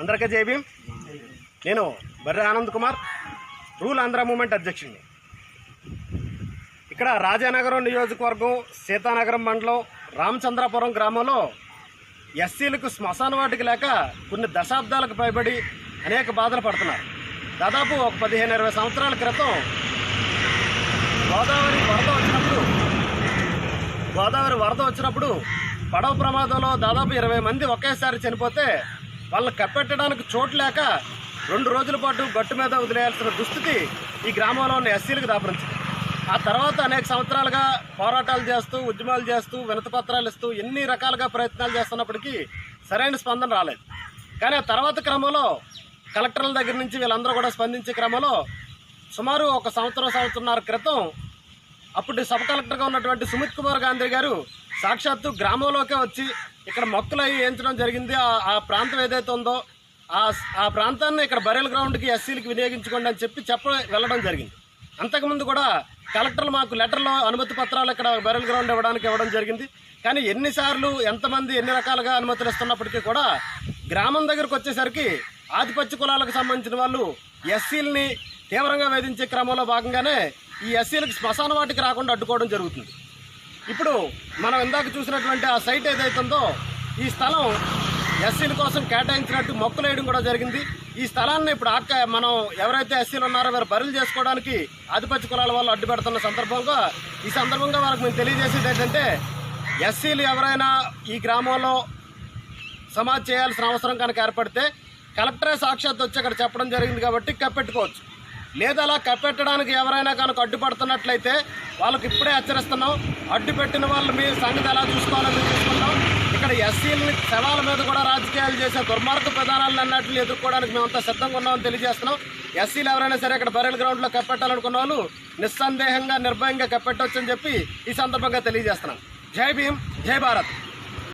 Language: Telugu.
అందరికీ జైభీం నేను బర్రె ఆనంద్ కుమార్ రూల్ ఆంధ్ర మూమెంట్ అధ్యక్షుడిని. ఇక్కడ రాజానగరం నియోజకవర్గం సీతానగరం మండలం రామచంద్రాపురం గ్రామంలో ఎస్సీలకు శ్మశాన వాటికి లేక కొన్ని దశాబ్దాలకు పైబడి అనేక బాధలు పడుతున్నారు. దాదాపు ఒక పదిహేను ఇరవై సంవత్సరాల క్రితం గోదావరి వరద వచ్చినప్పుడు గోదావరి వరద వచ్చినప్పుడు పడవ ప్రమాదంలో దాదాపు ఇరవై మంది ఒకేసారి చనిపోతే వాళ్ళని కప్పెట్టడానికి చోటు లేక రెండు రోజుల పాటు గట్టు మీద వదిలేయాల్సిన దుస్థితి ఈ గ్రామంలో ఉన్న ఎస్సీలకు దాపరించింది. ఆ తర్వాత అనేక సంవత్సరాలుగా పోరాటాలు చేస్తూ ఉద్యమాలు చేస్తూ వినతపత్రాలు ఇస్తూ ఎన్ని రకాలుగా ప్రయత్నాలు చేస్తున్నప్పటికీ సరైన స్పందన రాలేదు. కానీ ఆ తర్వాత క్రమంలో కలెక్టర్ల దగ్గర నుంచి వీళ్ళందరూ కూడా స్పందించే క్రమంలో సుమారు ఒక సంవత్సరం సంవత్సరంన్నర క్రితం అప్పుడు సబ్ కలెక్టర్గా ఉన్నటువంటి సుమిత్ కుమార్ గాంధీ గారు సాక్షాత్తు గ్రామంలోకే వచ్చి ఇక్కడ మొక్కలు అవి వేయించడం జరిగింది. ఆ- ఆ ప్రాంతం ఏదైతే ఉందో ఆ ఆ ప్రాంతాన్ని ఇక్కడ బరేల్ గ్రౌండ్కి ఎస్సీలకి వినియోగించుకోండి అని చెప్పి చెప్ప వెళ్ళడం జరిగింది. అంతకుముందు కూడా కలెక్టర్లు మాకు లెటర్లో అనుమతి పత్రాలు ఇక్కడ బరేల్ గ్రౌండ్ ఇవ్వడానికి ఇవ్వడం జరిగింది. కానీ ఎన్నిసార్లు ఎంతమంది ఎన్ని రకాలుగా అనుమతులు ఇస్తున్నప్పటికీ కూడా గ్రామం దగ్గరకు వచ్చేసరికి ఆధిపత్య కులాలకు సంబంధించిన వాళ్ళు ఎస్సీలని తీవ్రంగా వేధించే క్రమంలో భాగంగానే ఈ ఎస్సీలకు శ్మశాన వాటికి రాకుండా అడ్డుకోవడం జరుగుతుంది. ఇప్పుడు మనం ఇందాక చూసినటువంటి ఆ సైట్ ఏదైతుందో ఈ స్థలం ఎస్సీల కోసం కేటాయించినట్టు మొక్కలు వేయడం కూడా జరిగింది. ఈ స్థలాన్ని ఇప్పుడు ఆక్క మనం ఎవరైతే ఎస్సీలు ఉన్నారో వారు బరులు చేసుకోవడానికి ఆధిపత్య కులాల వాళ్ళు అడ్డు పెడుతున్న సందర్భంగా ఈ సందర్భంగా వారికి మేము తెలియజేసేది ఏంటంటే ఎస్సీలు ఎవరైనా ఈ గ్రామంలో సమాజ్ చేయాల్సిన అవసరం కనుక ఏర్పడితే కలెక్టరే సాక్షాత్ వచ్చి అక్కడ చెప్పడం జరిగింది కాబట్టి కప్పెట్టుకోవచ్చు. లేదా అలా కప్పెట్టడానికి ఎవరైనా కనుక అడ్డుపడుతున్నట్లయితే వాళ్ళకి ఇప్పుడే హెచ్చరిస్తున్నాం. అడ్డు పెట్టిన వాళ్ళు మీ సంగతి ఎలా చూసుకోవాలని చూసుకుంటాం. ఇక్కడ ఎస్సీలని శవాల మీద కూడా రాజకీయాలు చేసే దుర్మార్గ ప్రధానాలను అన్నట్లు ఎదుర్కోవడానికి మేమంతా సిద్ధంగా ఉన్నామని తెలియజేస్తున్నాం. ఎస్సీలు ఎవరైనా సరే ఇక్కడ బరెల్ గ్రౌండ్లో కప్పెట్టాలనుకున్న వాళ్ళు నిస్సందేహంగా నిర్భయంగా కప్పెట్టవచ్చని చెప్పి ఈ సందర్భంగా తెలియజేస్తున్నాం. జై భీమ్ జై భారత్.